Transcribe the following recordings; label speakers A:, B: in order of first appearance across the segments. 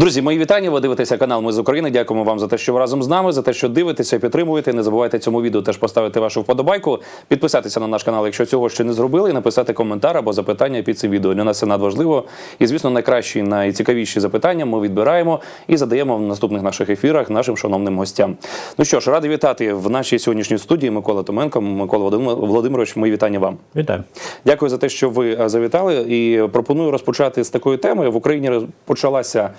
A: Друзі, мої вітання. Ви дивитеся канал Ми з України. Дякуємо вам за те, що ви разом з нами, за те, що дивитеся, підтримуєте. Не забувайте цьому відео теж поставити вашу вподобайку, підписатися на наш канал, якщо цього ще не зробили, і написати коментар або запитання під цим відео. Для нас це надважливо. І звісно, найкращі, найцікавіші запитання ми відбираємо і задаємо в наступних наших ефірах нашим шановним гостям. Ну що ж, радий вітати в нашій сьогоднішній студії Микола Томенко. Микола Володимир- Володимирович, мої вітання вам.
B: Вітаю.
A: Дякую за те, що ви е, завітали. І пропоную розпочати з такої теми. В Україні почалася,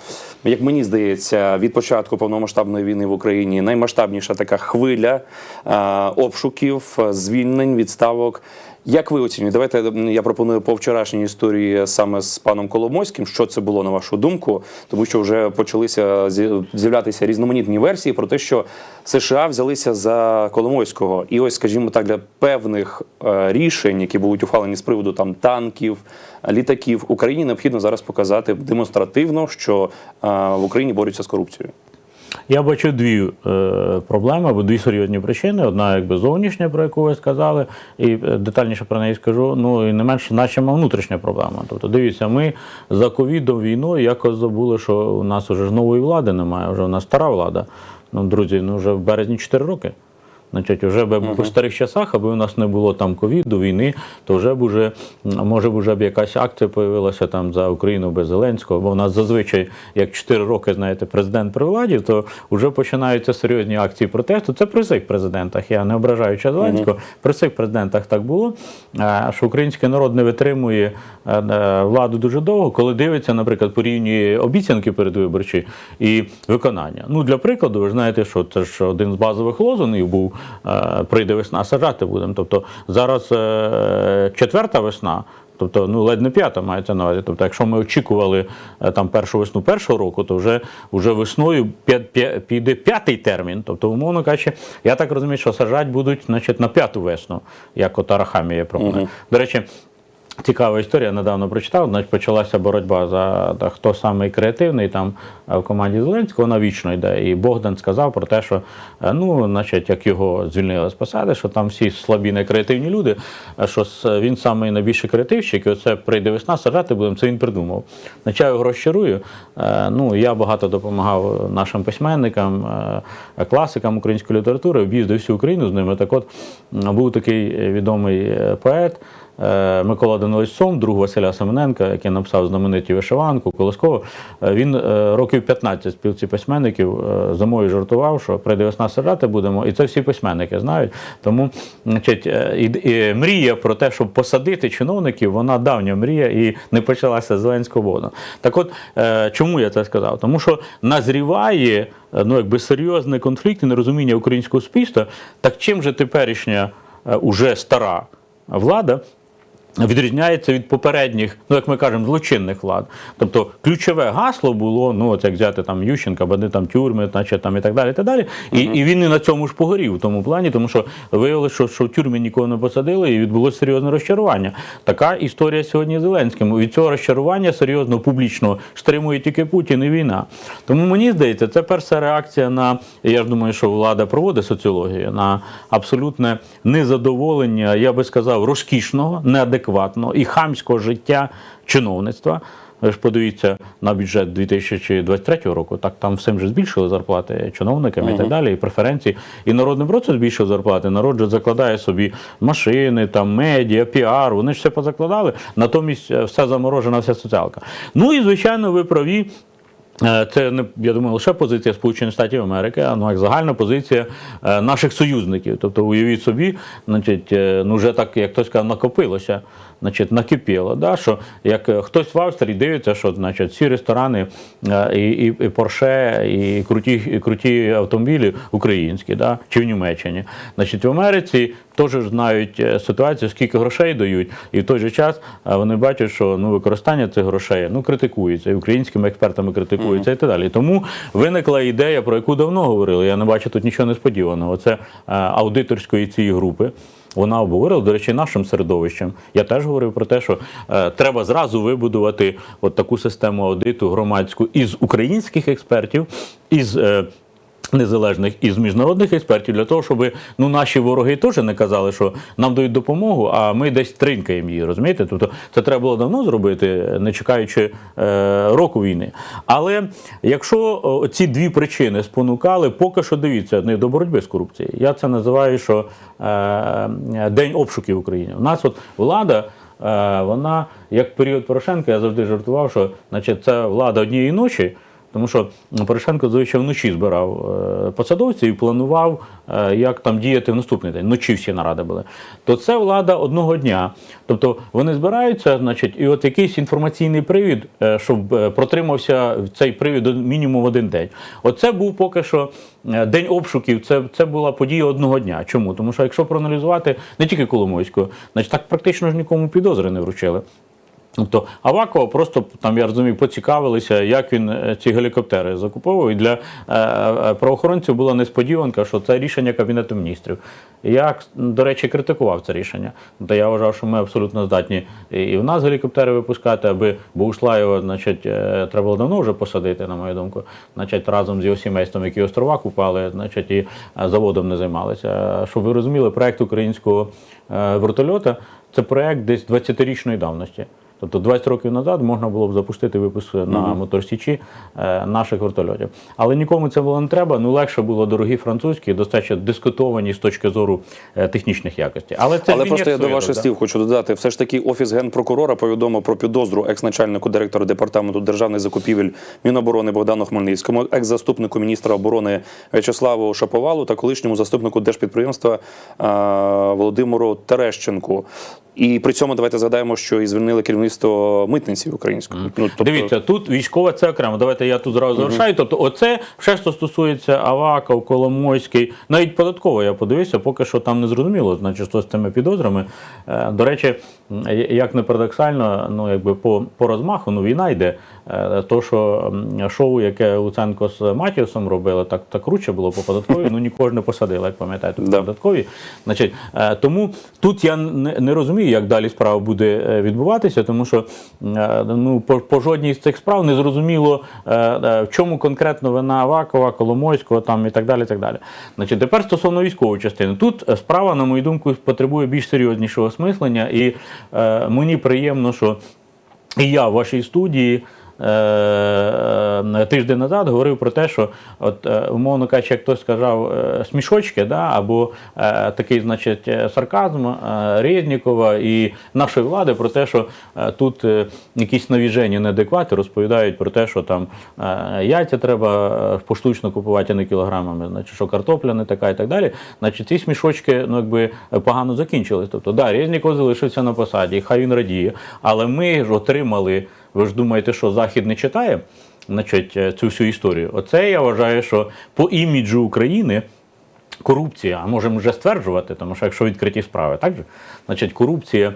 A: як мені здається, від початку повномасштабної війни в Україні наймасштабніша така хвиля е, обшуків, е, звільнень, відставок. Як ви оцінюєте? Давайте я пропоную по вчорашній історії саме з паном Коломойським. Що це було на вашу думку? Тому що вже почалися з'являтися різноманітні версії про те, що США взялися за Коломойського. І ось, скажімо так, для певних е, рішень, які будуть ухвалені з приводу там танків, літаків, Україні необхідно зараз показати демонстративно, що е, в Україні борються з корупцією.
B: Я бачу дві е, проблеми або дві серйозні причини. Одна, якби зовнішня, про яку ви сказали, і е, детальніше про неї скажу. Ну і не менше, наша внутрішня проблема. Тобто, дивіться, ми за ковідом війною якось забули, що у нас вже ж нової влади немає, вже у нас стара влада. Ну, друзі, ну вже в березні 4 роки. Значить, вже б по старих часах, аби у нас не було там ковіду, війни, то вже б уже, може б уже б якась акція появилася там за Україну без Зеленського. Бо у нас зазвичай, як 4 роки, знаєте, президент при владі, то вже починаються серйозні акції протесту. Це при цих президентах. Я не ображаючи Зеленського. При цих президентах так було, що український народ не витримує е, е, владу дуже довго, коли дивиться, наприклад, порівнює обіцянки передвиборчі і виконання. Ну, для прикладу, ви ж знаєте, що це ж один з базових лозунгів був прийде весна, сажати будемо. Тобто зараз е, четверта весна. Тобто, ну ледь не п'ята мається на увазі. Тобто, якщо ми очікували е, там першу весну першого року, то вже, вже весною піде п'ятий термін. Тобто, умовно кажучи, я так розумію, що сажать будуть значить, на п'яту весну, як от Арахамія пропонує. До речі, Цікава історія, недавно прочитав. Значить, почалася боротьба за та, хто самий креативний там е, в команді Зеленського. Вона вічно йде. І Богдан сказав про те, що е, ну, значить, як його звільнили з посади, що там всі слабі некреативні люди, а що він самий найбільший креативщик, і оце прийде весна, сажати будемо. Це він придумав. Значить, я його розчарую. Е, Ну, я багато допомагав нашим письменникам, е, класикам української літератури, об'їздив всю Україну з ними. Так от був такий е, відомий е, поет. Е, Микола Данилович Сом, друг Василя Семененка, який написав знамениті вишиванку Колосково, е, він е, років 15 спілці письменників зимою жартував, що прийде весна сажати будемо, і це всі письменники знають. Тому значить, і, і мрія про те, щоб посадити чиновників, вона давня мрія і не почалася з Зеленського Богдана. Так от, чому я це сказав? Тому що назріває ну, якби серйозний конфлікт і нерозуміння українського суспільства. Так чим же теперішня уже стара влада відрізняється від попередніх, ну як ми кажемо, злочинних влад. Тобто ключове гасло було, ну от як взяти там Ющенка, бади там тюрми, значить там і так далі. І, так далі. І, і він і на цьому ж погорів в тому плані, тому що виявилося, що, що в тюрмі нікого не посадили, і відбулося серйозне розчарування. Така історія сьогодні з Зеленським. Від цього розчарування серйозно публічно стримує тільки Путін і війна. Тому мені здається, це перша реакція на я ж думаю, що влада проводить соціологію на абсолютне незадоволення, я би сказав, розкішного, неадекватного і хамського життя чиновництва. Ви ж подивіться на бюджет 2023 року. Так там всім же збільшили зарплати чиновникам і так далі, і преференції. І народним просто збільшив зарплати. Народ же закладає собі машини, там медіа, піар. Вони ж все позакладали. Натомість е, все заморожена, вся соціалка. Ну і звичайно, ви праві. Е, Це не я думаю, лише позиція Сполучених Штатів Америки, а ну як загальна позиція е, наших союзників. Тобто, уявіть собі, значить, е, ну вже так, як хтось сказав, накопилося, значить, накипіло. Да? Що як хтось в Австрії дивиться, що значить, всі ресторани і, і, і Порше, і круті, і круті автомобілі українські, да? чи в Німеччині. Значить, в Америці теж знають е, ситуацію, скільки грошей дають, і в той же час е, вони бачать, що ну, використання цих грошей ну, критикується, і українськими експертами критикується, і так далі. Тому виникла ідея, про яку давно говорили. Я не бачу тут нічого несподіваного. Це е, аудиторської цієї групи. Вона обговорила, до речі, нашим середовищем. Я теж говорив про те, що е, треба зразу вибудувати от таку систему аудиту громадську із українських експертів, із е, Незалежних із міжнародних експертів для того, щоб ну наші вороги теж не казали, що нам дають допомогу, а ми десь тринкаємо її. Розумієте? Тобто це треба було давно зробити, не чекаючи е, року війни. Але якщо ці дві причини спонукали, поки що дивіться не до боротьби з корупцією. Я це називаю, що е, день обшуків в Україні. У нас от влада. е, Вона як період Порошенка, я завжди жартував, що значить, це влада однієї ночі, тому що Порошенко зазвичай вночі збирав е, посадовців і планував, е, як там діяти в наступний день. Вночі всі наради були. То це влада одного дня. Тобто вони збираються, значить, і от якийсь інформаційний привід, е, щоб протримався цей привід мінімум один день. Оце був поки що день обшуків. Це, це була подія одного дня. Чому? Тому що якщо проаналізувати не тільки Коломойського, значить так практично ж нікому підозри не вручили. Тобто Авакова просто там я розумію, поцікавилися, як він е, ці гелікоптери закуповував. І для е, е, правоохоронців була несподіванка, що це рішення Кабінету міністрів. Я, до речі, критикував це рішення. Тобто я вважав, що ми абсолютно здатні і в нас гелікоптери випускати, аби Богушлаєва, значить, треба було давно вже посадити, на мою думку. Значить, разом з його сімейством, які острова купали, значить, і заводом не займалися. Щоб ви розуміли, проект українського вертольота це проект десь 20-річної давності. Тобто 20 років назад можна було б запустити випуск на моторсічі е, наших вертольотів. Але нікому це було не треба. Ну легше було дорогі французькі, достатньо дискутовані з точки зору е, технічних якостей. Але це
A: Але
B: ж
A: просто я до ваших слів хочу додати, все ж таки офіс генпрокурора повідомив про підозру екс-начальнику директора департаменту державних закупівель Міноборони Богдану Хмельницькому, екс-заступнику міністра оборони В'ячеславу Шаповалу та колишньому заступнику держпідприємства а, Володимиру Терещенку. І при цьому давайте згадаємо, що і звільнили керівництво митниці української. Ну, тобто-
B: Дивіться, тут військове це окремо. Давайте я тут зразу завершаю. Тобто, оце все, що стосується Аваков, Коломойський, навіть податково я подивився, поки що там не зрозуміло, значить, що з цими підозрами. Е, До речі, як не парадоксально, ну якби по, по розмаху, ну війна йде. Е, То, що шоу, яке Луценко з Матіусом робили, так, так круче було по податковій, ну нікого ж не посадили, як пам'ятаєте, по податковій. Значить, е, тому тут я не, не розумію, як далі справа буде е, відбуватися, тому що е, ну, по, по жодній з цих справ не зрозуміло, е, в чому конкретно вина Авакова, Коломойського там, і так далі. І так далі. Значить, тепер стосовно військової частини. Тут справа, на мою думку, потребує більш серйознішого осмислення, і мені приємно, що і я в вашій студії. Тиждень назад говорив про те, що от е, умовно кажучи, як хтось сказав е, смішочки, да, або е, такий, значить, е, сарказм е, Резнікова і нашої влади про те, що е, тут е, якісь навіжені неадеквати розповідають про те, що там е, яйця треба е, поштучно купувати, а не кілограмами, значить, що картопля не така і так далі. Значить, ці смішочки ну, якби, погано закінчились. Тобто, да, Резніков залишився на посаді, хай він радіє, але ми ж отримали. Ви ж думаєте, що Захід не читає значить, е, цю всю історію? Оце я вважаю, що по іміджу України корупція, а можемо вже стверджувати, тому що якщо відкриті справи, так же? Значить, корупція.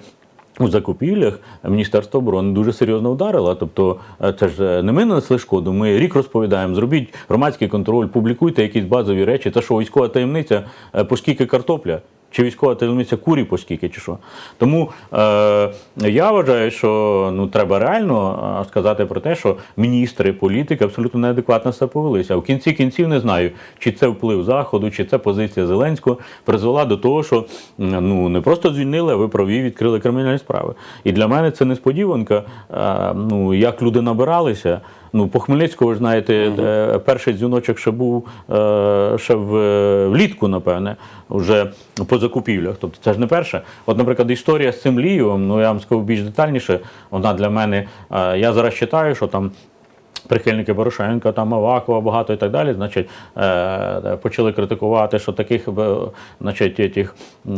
B: У закупівлях Міністерство оборони дуже серйозно вдарило. Тобто, е, це ж е, не ми нанесли шкоду. Ми рік розповідаємо, зробіть громадський контроль, публікуйте якісь базові речі. Це що військова таємниця, по скільки картопля, чи військова таємниця курі по скільки, чи що. Тому е, я вважаю, що ну треба реально е, сказати про те, що міністри, політики абсолютно неадекватно себе повелися. В кінці кінців не знаю, чи це вплив заходу, чи це позиція Зеленського призвела до того, що ну не просто звільнили, а ви праві відкрили кримінальні справи. І для мене це несподіванка. е, ну як люди набиралися. Ну, по Хмельницькому, ви ж знаєте, угу. перший дзвіночок ще був е, ще е, влітку, напевне, вже по закупівлях. Тобто це ж не перше. От, наприклад, історія з цим лієвом, ну я вам скажу більш детальніше, вона для мене. я зараз читаю, що там. Прихильники Порошенка, там Авакова багато і так далі, значить, е, почали критикувати, що таких е, значить, тих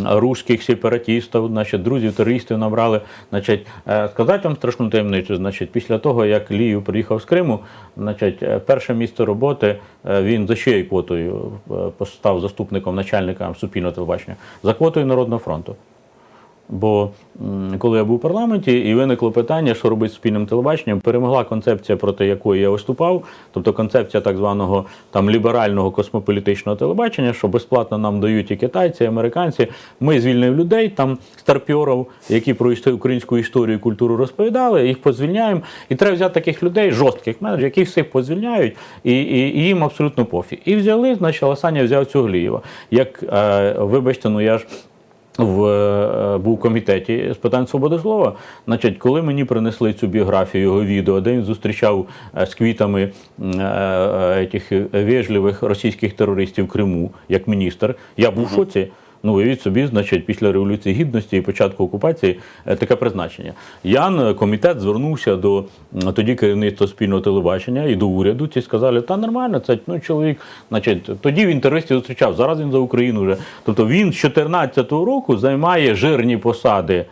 B: руських сепаратістів, значить, друзів терористів набрали. Значить, е, сказати вам страшну таємницю, значить, після того, як Лію приїхав з Криму, значить, е, перше місце роботи е, він за чиєю квотою е, став заступником начальника суспільного телебачення? За квотою Народного фронту. Бо коли я був у парламенті і виникло питання, що робити з спільним телебаченням, перемогла концепція, проти якої я виступав, тобто концепція так званого там ліберального космополітичного телебачення, що безплатно нам дають і китайці, і американці. Ми звільнив людей, там старпьорів, які про українську історію і культуру розповідали, їх позвільняємо. І треба взяти таких людей, жорстких менеджерів, яких всіх позвільняють, і, і, і їм абсолютно пофіг. І взяли, значить, Ласаня взяв цю Глієва. Як, е, вибачте, ну я ж в е, був комітеті з питань свободи слова. Значить, коли мені принесли цю біографію його відео, де він зустрічав е, з квітами е, е, тих вежливих російських терористів в Криму як міністр, я був в шоці. Ну, уявіть собі, значить, після Революції Гідності і початку окупації е, таке призначення. Ян, е, комітет звернувся до тоді керівництва спільного телебачення і до уряду. Ті сказали, та нормально, це ну, чоловік. Значить, тоді він терористів зустрічав, зараз він за Україну вже. Тобто він з 2014 року займає жирні посади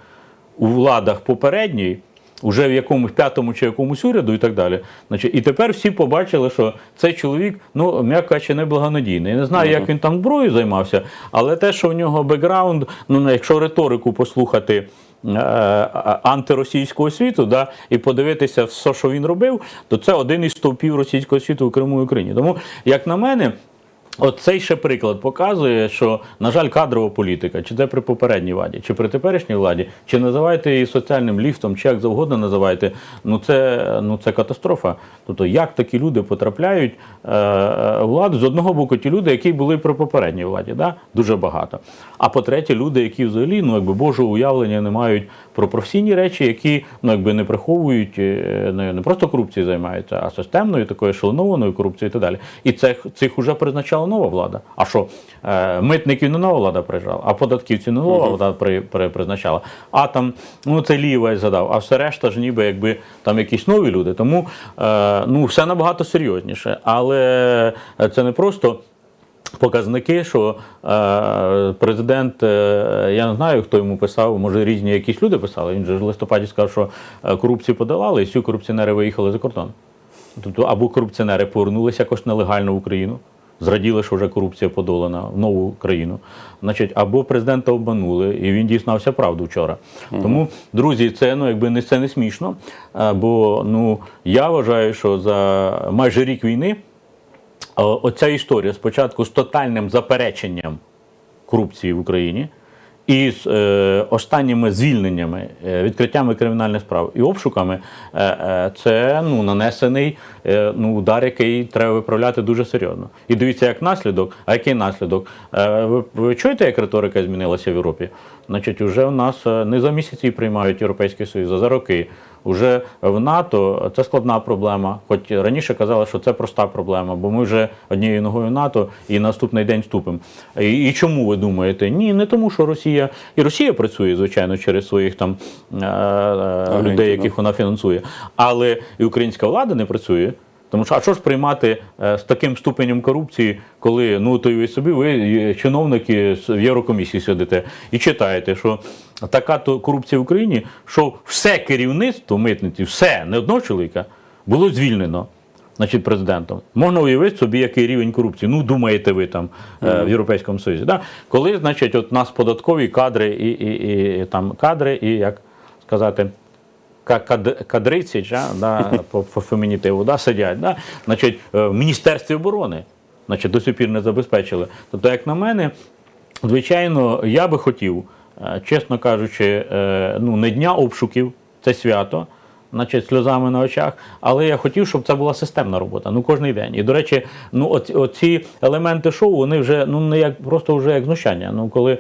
B: у владах попередньої. Уже в якомусь п'ятому чи якомусь уряду і так далі. Значить, і тепер всі побачили, що цей чоловік, ну, м'яко кажучи, неблагонадійний. Я не знаю, як він там зброєю займався, але те, що в нього бекграунд, ну, якщо риторику послухати е, антиросійського світу, да, і подивитися все, що він робив, то це один із стовпів російського світу в Криму і Україні. Тому, як на мене, От цей ще приклад показує, що, на жаль, кадрова політика, чи це при попередній владі, чи при теперішній владі, чи називайте її соціальним ліфтом, чи як завгодно називайте, ну це, ну це катастрофа. Тобто, як такі люди потрапляють е, е, владу? З одного боку, ті люди, які були при попередній владі, да? дуже багато. А по-третє, люди, які взагалі ну, якби, Божого уявлення не мають про професійні речі, які ну, якби, не приховують, е, не, не просто корупцією займаються, а системною, такою ешелонованою корупцією і так далі. І цих, цих вже призначала нова влада. А що? Е, митників не нова влада прижала, а податківців не нова влада при, при, призначала. А там, ну це ліва я згадав, а все решта ж ніби якби там якісь нові люди. Тому е, ну, все набагато серйозніше. Але це не просто. Показники, що е, президент, е, я не знаю, хто йому писав, може різні якісь люди писали. Він же в листопаді сказав, що е, корупцію подолали, і всі корупціонери виїхали за кордон. Тобто, або корупціонери повернулися якось нелегально в Україну, зраділи, що вже корупція подолана в нову країну. Значить, або президента обманули, і він дізнався правду вчора. Тому, друзі, це ну якби не це не смішно. е, Бо ну я вважаю, що за майже рік війни. Оця історія спочатку з тотальним запереченням корупції в Україні і з е, останніми звільненнями, е, відкриттями кримінальних справ і обшуками, е, це ну, нанесений ну, удар, який треба виправляти дуже серйозно. І дивіться, як наслідок, а який наслідок? Ви чуєте, як риторика змінилася в Європі? Значить, уже у нас е, не за місяці приймають Європейський Союз, а за роки. Уже в НАТО це складна проблема. Хоч раніше казали, що це проста проблема, бо ми вже однією ногою в НАТО і наступний день вступимо. І, і чому ви думаєте? Ні, не тому, що Росія і Росія працює, звичайно, через своїх там е, е, людей, яких вона фінансує, але і українська влада не працює. Тому що а що ж приймати е, з таким ступенем корупції, коли ну то ви собі ви е, чиновники в Єврокомісії сидите і читаєте, що така то корупція в Україні, що все керівництво митниці, все не одного чоловіка було звільнено. Значить, президентом можна уявити собі, який рівень корупції. Ну, думаєте ви там е, в Європейському Союзі. Да? Коли, значить, от нас податкові кадри і, і, і там кадри, і як сказати, ка- кад- да, по, по фемінітиву, да, сидять, да, значить, е, в Міністерстві оборони значить, до сих пір не забезпечили. Тобто, як на мене, звичайно, я би хотів, е, чесно кажучи, е, ну, не дня обшуків, це свято. Значить, сльозами на очах, але я хотів, щоб це була системна робота, ну кожний день. І до речі, ну оці, оці елементи шоу, вони вже ну не як просто вже як знущання. Ну коли е,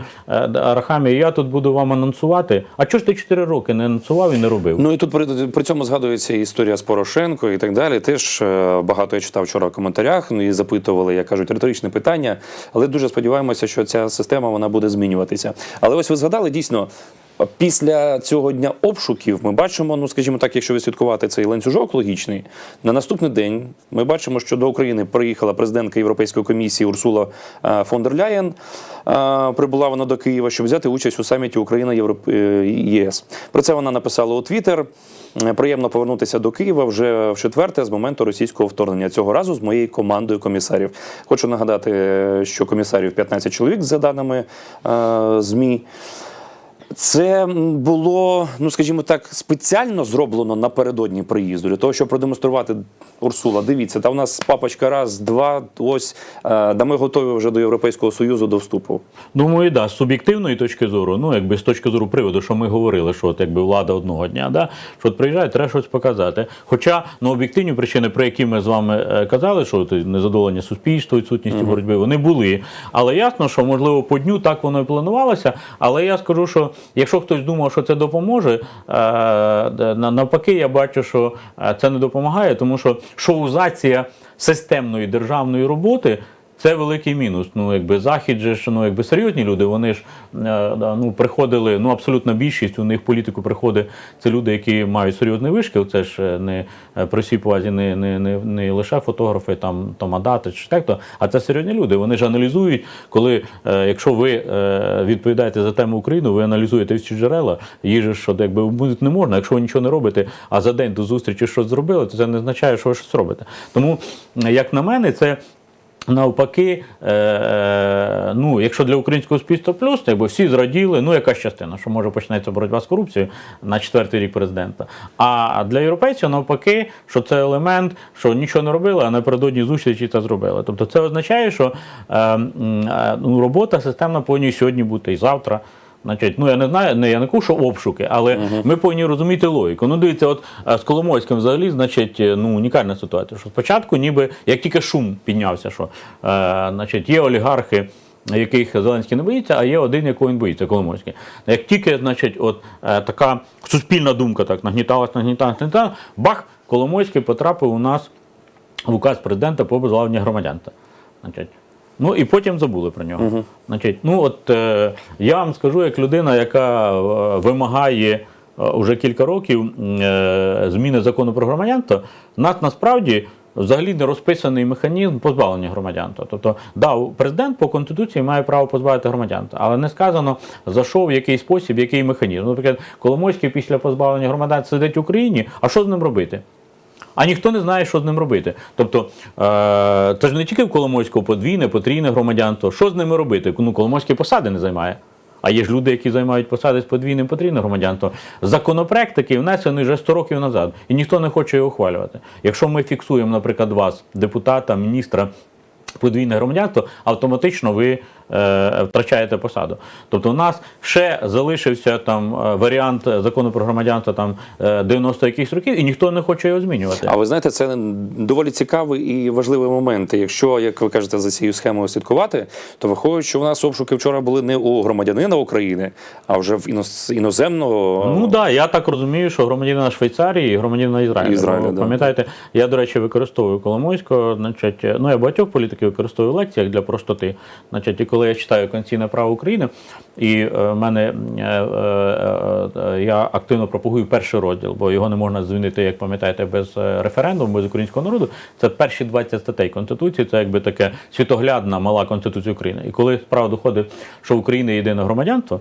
B: Арахамі, я тут буду вам анонсувати. А чого ж ти 4 роки не анонсував і не робив?
A: Ну і тут при, при цьому згадується історія з Порошенко і так далі. Теж е, багато я читав вчора в коментарях. Ну і запитували, як кажуть, риторичне питання. Але дуже сподіваємося, що ця система вона буде змінюватися. Але ось ви згадали дійсно. Після цього дня обшуків ми бачимо, ну скажімо так, якщо відслідкувати цей ланцюжок логічний, на наступний день ми бачимо, що до України приїхала президентка Європейської комісії Урсула е, фон дер Ляєн. Е, Прибула вона до Києва, щоб взяти участь у саміті Україна Європ... е, ЄС. Про це вона написала у Твіттер. Приємно повернутися до Києва вже в четверте з моменту російського вторгнення. Цього разу з моєю командою комісарів. Хочу нагадати, що комісарів 15 чоловік за даними ЗМІ. Це було, ну скажімо так, спеціально зроблено напередодні приїзду для того, щоб продемонструвати Урсула. Дивіться, та у нас папочка раз, два, ось е, да ми готові вже до Європейського Союзу до вступу.
B: Думаю, да, з суб'єктивної точки зору, ну якби з точки зору приводу, що ми говорили, що от якби влада одного дня, да, що от приїжджає, треба щось показати. Хоча ну, об'єктивні причини, про які ми з вами е, казали, що от, незадоволення суспільства, відсутністю боротьби, вони були. Але ясно, що можливо по дню так воно і планувалося. Але я скажу, що якщо хтось думав, що це допоможе, е, на- навпаки, я бачу, що е, це не допомагає, тому що шоузація системної державної роботи. Це великий мінус. Ну, якби захід же ж, ну, якби серйозні люди, вони ж е, ну, приходили, ну абсолютна більшість у них політику приходить. Це люди, які мають серйозний вишкіл. Це ж е, не е, при всій повазі не, не, не, не лише фотографи, там томадати чи так, а це серйозні люди. Вони ж аналізують, коли, якщо ви відповідаєте за тему України, ви аналізуєте всі джерела, їжі, що якби не можна. Якщо ви нічого не робите, а за день до зустрічі щось зробили, то це не означає, що ви щось робите. Тому, як на мене, це. Навпаки, е, е, ну, якщо для українського суспільства плюс, то якби всі зраділи, ну якась частина, що може почнеться боротьба з корупцією на четвертий рік президента. А для європейців навпаки, що це елемент, що нічого не робили, а напередодні зустрічі це зробили. Тобто це означає, що е, е, ну, робота системна повинна сьогодні бути і завтра. Значить, ну я не знаю, не я не що обшуки, але ми повинні розуміти логіку. Ну, дивіться, от е, з Коломойським взагалі, значить, е, ну унікальна ситуація. Що спочатку, ніби як тільки шум піднявся, що е, значить, є олігархи. Яких Зеленський не боїться, а є один, якого він боїться, Коломойський. Як тільки, значить, от е, така суспільна думка так нагніталась, нагніталась, нагніталась, бах, Коломойський потрапив у нас в указ президента по позбавленню громадянства. Значить, ну і потім забули про нього. Значить, ну от е, я вам скажу, як людина, яка е, вимагає е, уже кілька років е, зміни закону про громадянство, нас насправді. Взагалі не розписаний механізм позбавлення громадянства. Тобто, да, президент по конституції має право позбавити громадянства, але не сказано за що, в який спосіб, який механізм. Наприклад, Коломойський після позбавлення громадянства сидить в Україні, а що з ним робити? А ніхто не знає, що з ним робити. Тобто, е, це ж не тільки в Коломойського подвійне, потрійне громадянство. Що з ними робити? Ну, Коломойський посади не займає. А є ж люди, які займають посади з подвійним потрійним громадянством. Законопроект такий внесений вже 100 років назад, і ніхто не хоче його ухвалювати. Якщо ми фіксуємо, наприклад, вас, депутата, міністра, подвійне громадянство, автоматично ви втрачаєте посаду. Тобто у нас ще залишився там е, варіант закону про громадянство там е, 90 якихось років, і ніхто не хоче його змінювати.
A: А ви знаєте, це доволі цікавий і важливий момент. Якщо, як ви кажете, за цією схемою слідкувати, то виходить, що у нас обшуки вчора були не у громадянина України, а вже в іноз- іноземного.
B: Ну так, да, я так розумію, що громадянина Швейцарії і громадянина Ізраїля.
A: Ізраїля,
B: Бо,
A: да.
B: Пам'ятаєте, я, до речі, використовую Коломойського, значить, ну я багатьох політиків використовую в лекціях для простоти. Значить, і коли я читаю Конституційне право України, і е, в мене е, е, е, я активно пропагую перший розділ, бо його не можна звільнити, як пам'ятаєте, без е, референдуму, без українського народу. Це перші 20 статей Конституції, це якби таке світоглядна мала Конституція України. І коли справа доходить, що в Україні єдине громадянство.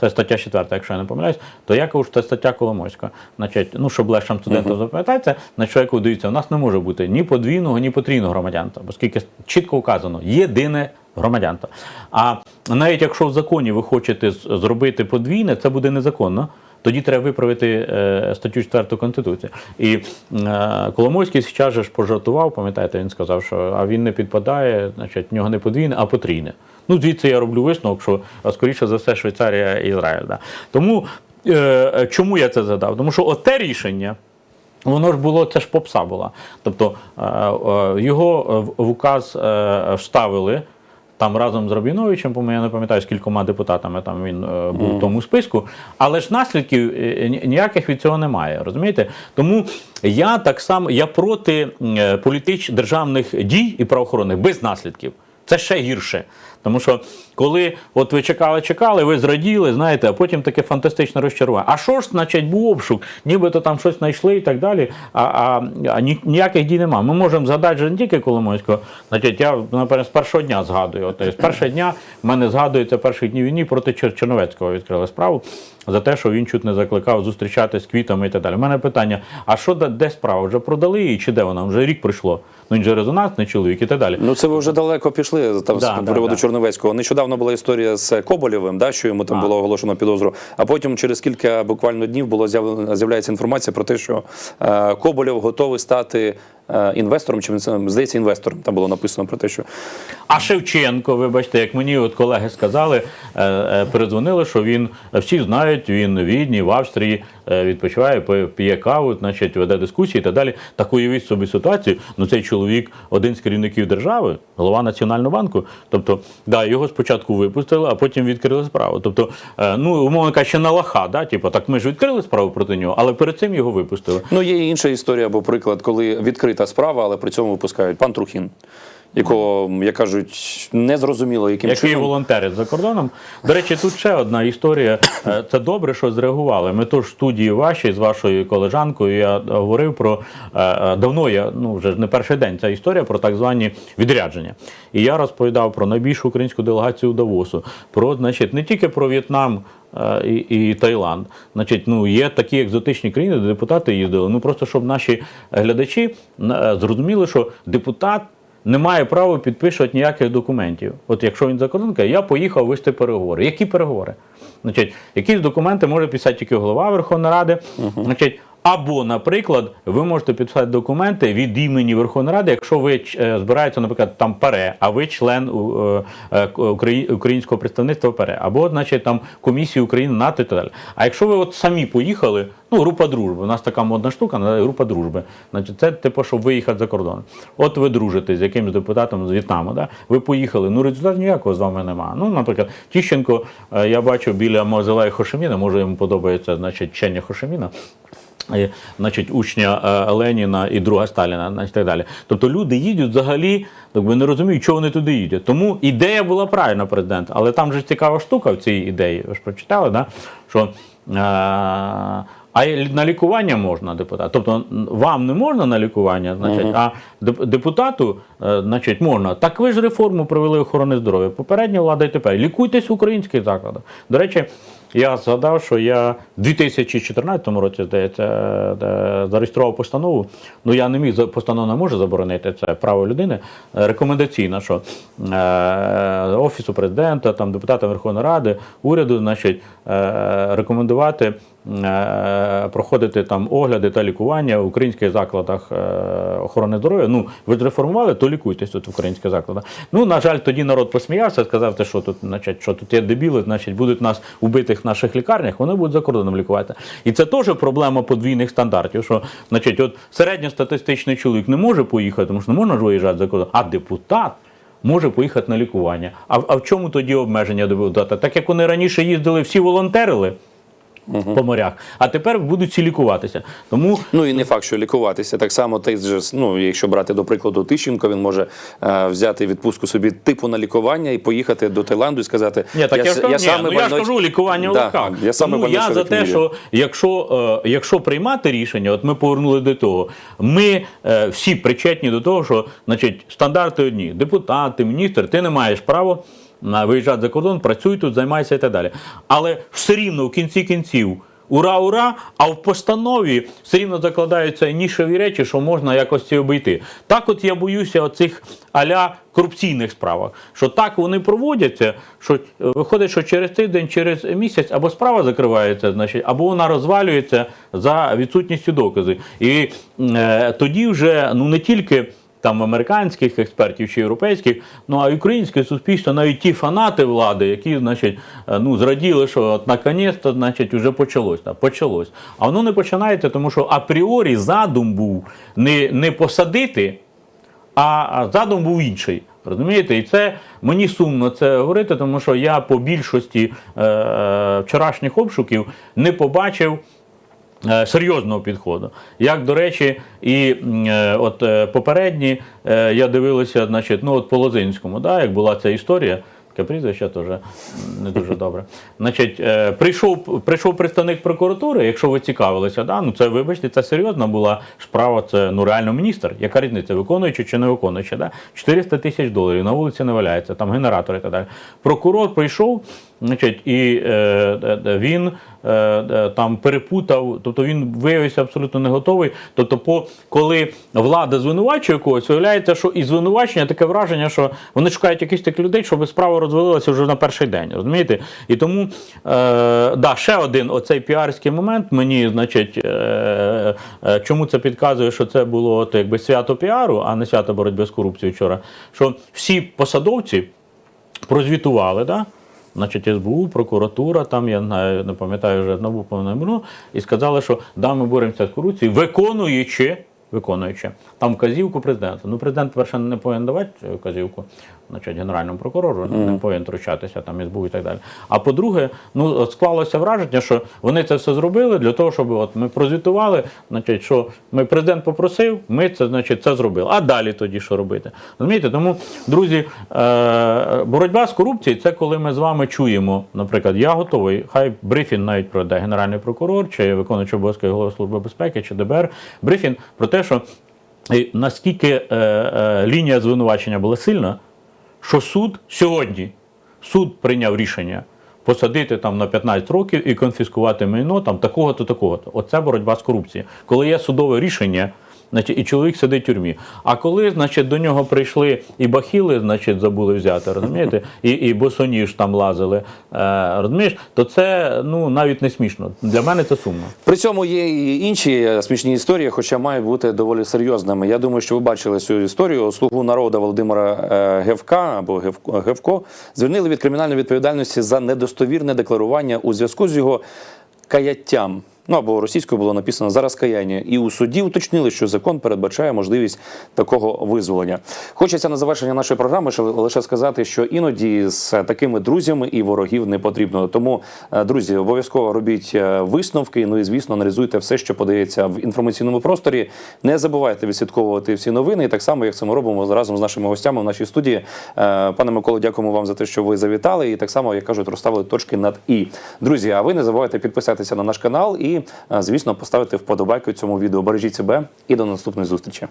B: Це стаття 4, якщо я не помиляюсь, то я кажу, що це стаття Коломойська. Значить, ну, щоб легше студентам запам'ятатися, значить, що як дивіться, у нас не може бути ні подвійного, ні потрійного громадянства, оскільки чітко вказано єдине громадянство. А навіть якщо в законі ви хочете зробити подвійне, це буде незаконно. Тоді треба виправити е, статтю 4 Конституції. І е, Коломойський зараз же ж пожартував, пам'ятаєте, він сказав, що а він не підпадає, значить, в нього не подвійне, а потрійне. Ну, звідси я роблю висновок, що скоріше за все Швейцарія і Ізраїль. Да. Тому е, чому я це задав? Тому що оте рішення. Воно ж було, це ж попса була. Тобто е, е, його в указ е, вставили там разом з Рабіновичем, бо я не пам'ятаю, з кількома депутатами там він е, був в тому списку, але ж наслідків е, ніяких від цього немає. Розумієте? Тому я так само я проти політичних політич державних дій і правоохоронних без наслідків. Це ще гірше. Тому що коли от ви чекали, чекали, ви зраділи, знаєте, а потім таке фантастичне розчарування. А що ж, значить, був обшук, нібито там щось знайшли і так далі. А, а, а ніяких дій нема. Ми можемо згадати вже не тільки Коломойського. Значить, я наприклад, з першого дня згадую. От, з першого дня в мене згадується перших днів війни проти Чер- Черновецького відкрили справу. за те, що він чуть не закликав зустрічатися з квітами і так далі. У мене питання: а що де, справа? Вже продали її чи де вона? Вже рік пройшло. Ну він же резонансний чоловік і так далі.
A: Ну, це ви вже далеко пішли там
B: Да,
A: з
B: да,
A: приводу
B: да.
A: Чорновецького. Нещодавно була історія з Коболєвим, да, що йому там
B: А.
A: було оголошено підозру. А потім через кілька буквально днів було з'яв- з'являється інформація про те, що е, Коболєв готовий стати е, інвестором, чи здається інвестором. Там було написано про те, що
B: А Шевченко, вибачте, як мені от колеги сказали, е, е, передзвонили, що він е, всі знають, він в Відні, в Австрії е, відпочиває, п'є каву, значить, веде дискусії і так далі. Так уявіть собі ситуацію. Ну цей чоловік один з керівників держави, голова Національного банку. Тобто, да, його спочатку випустили, а потім відкрили справу. Тобто, е, ну умовно кажучи, на лоха, да? типу, так ми ж відкрили справу проти нього, але перед цим його випустили.
A: ну є інша історія або приклад, коли відкрита справа, але при цьому випускають пан Трухін, якого, як кажуть, не зрозуміло, яким
B: Який
A: чином.
B: волонтерить за кордоном. До речі, тут ще одна історія. Е, Це добре, що зреагували. Ми тож в студії вашій з вашою колежанкою я говорив про е, е, давно. Я ну вже не перший день ця історія про так звані відрядження. І я розповідав про найбільшу українську делегацію Давосу, про значить не тільки про В'єтнам. І, і Таїланд, значить, ну є такі екзотичні країни, де депутати їздили. Ну просто щоб наші глядачі зрозуміли, що депутат не має права підписувати ніяких документів. От якщо він за кордон каже, я поїхав вести переговори. Які переговори? Значить, якісь документи може писати тільки голова Верховної Ради. Значить, або, наприклад, ви можете підписати документи від імені Верховної Ради, якщо ви е, збираєте, наприклад, там ПАРЕ, а ви член е, е, Украї- українського представництва ПАРЕ, або, значить, там комісії України НАТО і так далі. А якщо ви от самі поїхали, ну, група дружби, у нас така модна штука, група дружби. Значить, це типу, щоб виїхати за кордон. От ви дружите з якимось депутатом з В'єтнаму, да? ви поїхали, ну результату ніякого з вами немає. Ну, наприклад, Тіщенко, я бачу біля Мозелея Хошеміна, може йому подобається значить, вчення Хошеміна. Значить, учня е, Леніна і друга Сталіна, значить, так далі. Тобто люди їдуть взагалі, якби не розуміють, чого вони туди їдуть. Тому ідея була правильна, президент. Але там же цікава штука в цій ідеї. Ви ж прочитали, да? що е, а на лікування можна депутат. Тобто вам не можна на лікування, значить, а деп- депутату е, значить, можна. Так ви ж реформу провели охорони здоров'я. Попередня влада і тепер. Лікуйтесь в українських закладах. До речі, я згадав, що я в 2014 році, здається, е, зареєстрував постанову. Ну я не міг постанова не може заборонити це право людини. е, Рекомендаційна, що е, офісу президента, там депутатам Верховної Ради, уряду, значить, е, рекомендувати. Е, Проходити там огляди та лікування в українських закладах е, охорони здоров'я. Ну, ви ж реформували, то лікуйтесь тут в українських закладах. Ну, на жаль, тоді народ посміявся, сказав, те, що тут, значить, що тут є дебіли, значить, будуть нас убитих в наших лікарнях, вони будуть за кордоном лікувати. І це теж проблема подвійних стандартів. Що, значить, от середньостатистичний чоловік не може поїхати, тому що не можна ж виїжджати за кордон, а депутат. Може поїхати на лікування. А, а в чому тоді обмеження депутата? Так як вони раніше їздили, всі волонтерили по морях, а тепер будуть всі лікуватися. Тому
A: Ну і не факт, що лікуватися. Так само той же, ну, якщо брати до прикладу Тищенко, він може е, взяти відпустку собі типу на лікування і поїхати до Таїланду і сказати,
B: Ні, так я,
A: с-
B: ж ні,
A: саме
B: ну, я ж кажу лікування в
A: Да,
B: лаках.
A: Я саме
B: Тому я за те, що якщо, е, якщо приймати рішення, от ми повернули до того, ми е, всі причетні до того, що значить, стандарти одні: депутати, міністр, ти не маєш права виїжджати за кордон, працюй тут, займайся і так далі. Але все рівно в кінці кінців. Ура, ура! А в постанові все рівно закладаються нішеві речі, що можна якось це обійти. Так, от я боюся оцих аля корупційних справах, що так вони проводяться, що е, виходить, що через тиждень, через місяць або справа закривається, значить, або вона розвалюється за відсутністю доказів. І е, тоді вже ну не тільки там американських експертів чи європейських, ну а українське суспільство, навіть ті фанати влади, які, значить, е, ну зраділи, що от наконець-то, значить, вже почалось. Так, почалось. А воно не починається, тому що апріорі задум був не, не посадити, а задум був інший. Розумієте, і це мені сумно це говорити, тому що я по більшості е, е, вчорашніх обшуків не побачив. Е, Серйозного підходу. Як, до речі, і е, от е, попередні я дивилася, значить, ну от по Лозинському, да, як була ця історія, прізвище теж не дуже добре. Значить, прийшов, прийшов представник прокуратури, якщо ви цікавилися, да, ну це, вибачте, це серйозна була справа, це ну реально міністр. Яка різниця, виконуючи чи не виконуючи? Да? 400 тисяч доларів на вулиці не валяється, там генератори і так далі. Прокурор прийшов, значить, і е, він там перепутав, тобто він виявився абсолютно не готовий. Тобто, по, коли влада звинувачує когось, виявляється, що і звинувачення таке враження, що вони шукають якихось таких людей, щоб справа розвалилася вже на перший день. Розумієте? І тому е, да, ще один оцей піарський момент мені, значить, е, е, чому це підказує, що це було от, якби свято піару, а не свято боротьби з корупцією вчора. Що всі посадовці прозвітували, да? Значить, СБУ, прокуратура, там я не, пам'ятаю вже НАБУ повномірно, і сказали, що да, ми боремося з корупцією, виконуючи, виконуючи там вказівку президента. Ну, президент, перше, не повинен давати е, вказівку, значить, генеральному прокурору, не повинен втручатися, там СБУ і так далі. А по-друге, ну склалося враження, що вони це все зробили для того, щоб от ми прозвітували, значить, що ми президент попросив, ми це, значить, це зробили. А далі тоді що робити? Розумієте? Тому, друзі, е, боротьба з корупцією це коли ми з вами чуємо, наприклад, я готовий, хай брифінг навіть проведе генеральний прокурор, чи виконуючий обов'язки голови служби безпеки, чи ДБР, брифінг про те, що наскільки е, е, лінія звинувачення була сильна, що суд сьогодні суд прийняв рішення посадити там на 15 років і конфіскувати майно там такого-то, такого-то. Оце боротьба з корупцією. Коли є судове рішення. Значить, і чоловік сидить в тюрмі. А коли, значить, до нього прийшли і бахіли, значить, забули взяти, розумієте, і, і босоніж там лазили, е, розумієш, то це ну навіть не смішно. Для мене це сумно.
A: При цьому є і інші смішні історії, хоча мають бути доволі серйозними. Я думаю, що ви бачили цю історію. Слугу народу Володимира е, Гевка або Гевко звільнили від кримінальної відповідальності за недостовірне декларування у зв'язку з його каяттям. Ну або російською було написано зараз каяння. І у суді уточнили, що закон передбачає можливість такого визволення. Хочеться на завершення нашої програми лише сказати, що іноді з такими друзями і ворогів не потрібно. Тому, е, друзі, обов'язково робіть е, висновки. Ну і звісно, аналізуйте все, що подається в інформаційному просторі. Не забувайте відслідковувати всі новини. І так само, як це ми робимо разом з нашими гостями в нашій студії. Е, Пане Миколо, дякуємо вам за те, що ви завітали. І так само, як кажуть, розставили точки над і. Друзі, а ви не забувайте підписатися на наш канал і, звісно, поставити вподобайку цьому відео. Бережіть себе і до наступної зустрічі.